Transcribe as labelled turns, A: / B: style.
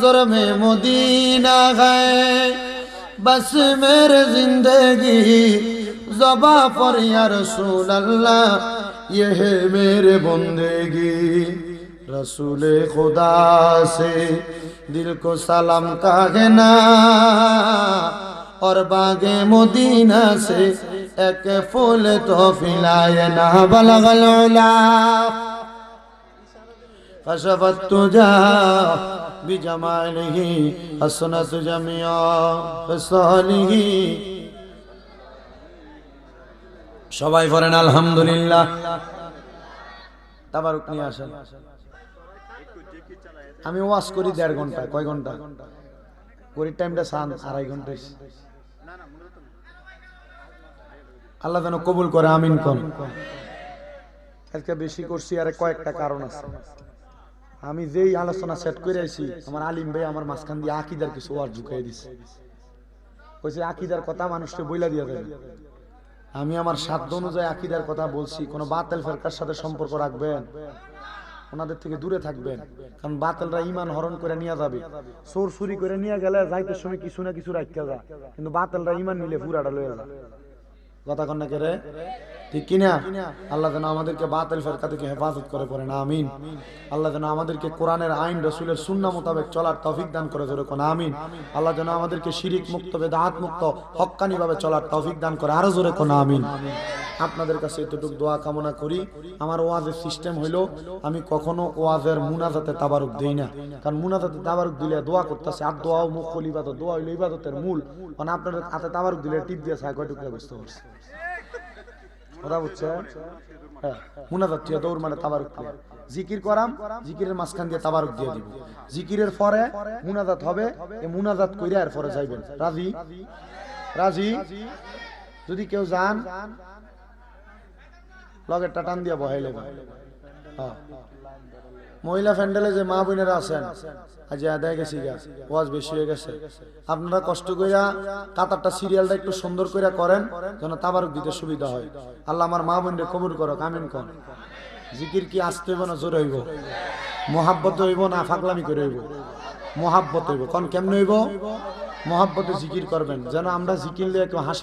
A: नजर में मदीना है बस मेरे जिंदगी जबा पर या रसूल अल्लाह ये है मेरे बंदेगी रसूल खुदा से दिल को सलाम कहना और बागे मदीना से एक फूल तो फिलाए ना बलगल उला कशफत तुझा بجماله حسنت جميع خصاله সবাই পড়েন আলহামদুলিল্লাহ তাবারুক নিয়ে আসেন আমি ওয়াজ করি দেড় ঘন্টা কয় ঘন্টা করির টাইমটা সান আড়াই ঘন্টা আল্লাহ যেন কবুল করে আমিন কন আজকে বেশি করছি আর কয়েকটা কারণ আছে আমি যেই আলোচনা সেট করে আইছি, আমার আলিম ভাই আমার মাঝখান দিয়ে আকিদার কিছু ওয়ার্ড ঢুকাই দিছে। কইছে, আকিদার কথা মানুষকে বইলা দিয়ে দেবে আমি আমার সাধ্য অনুযায়ী আকিদার কথা বলছি, কোনো বাতেল ফেরকার সাথে সম্পর্ক রাখবেন, ওনাদের থেকে দূরে থাকবেন, কারণ বাতেলরা ইমান হরণ করে নিয়ে যাবে। চোর চুরি করে নিয়ে গেলে যাইতে সময় কিছু না কিছু রাখতে যা কিন্তু বাতেলরা ইমান নিলে পুরাটা লয়ে যা কথা কন্যা কে রে? ঠিক কিনা? আল্লাহ যেন আমাদেরকে বাতিল ফেরকা থেকে হেফাজত করে, পড়ে না, আমিন। আল্লাহ যেন আমাদেরকে কোরআনের আইন, রসুলের সুন্না মোতাবেক চলার তৌফিক দান করে ধরে কোন, আমিন। আল্লাহ যেন আমাদেরকে শিরিক মুক্ত, বেদাহাত মুক্ত হক্কানি ভাবে চলার তৌফিক দান করে, আরও জোরে কোন, আমিন। আপনাদের কাছে এতটুকু দোয়া কামনা করি। আমার ওয়াজের সিস্টেম হইল, আমি কখনো ওয়াজের মুনাজাতে তাবারুক দিই না। কারণ মুনাজাতে তাবারুক দিলে দোয়া করতেছে, আর দোয়া মুখ ইবাদত, দোয়া হইল ইবাদতের মূল। মানে আপনাদের হাতে তাবারুক দিলে টিপ দিয়ে সায় কয়টুকু বুঝতে পারছি কথা বুঝছে? হ্যাঁ মুনাজাত দিয়ে দৌড় মানে তাবারুক দিয়ে। জিকির করাম, জিকিরের মাঝখান দিয়ে তাবারুক দিয়ে দিব। জিকিরের পরে মুনাজাত হবে এই মুনাজাত কইরা এর পরে যাইবেন। রাজি? রাজি? যদি কেউ যান লগের টাটান দিয়ে বহাইলে হ্যাঁ। মহিলা ফ্যান্ডেলে যে মা বোনেরা আছেন, আজ আদায় গেছি গা, ওয়াজ বেশি হয়ে গেছে। আপনারা কষ্ট কইরা কাতারটা সিরিয়ালটা একটু সুন্দর করে করেন, যেন তাবারক দিতে সুবিধা হয়। আল্লাহ আমার মা বোনরে কবুল করো কামিন কর জিকির কি আসতে হইব না জোরে হইব? মহাব্বত হইব না ফাগলামি করে হইব? মহাব্বত হইব। কোন কেমনে হইব? মহাব্বতে জিকির করবেন। যেন আমরা জিকির লিয়ে কেউ হাসি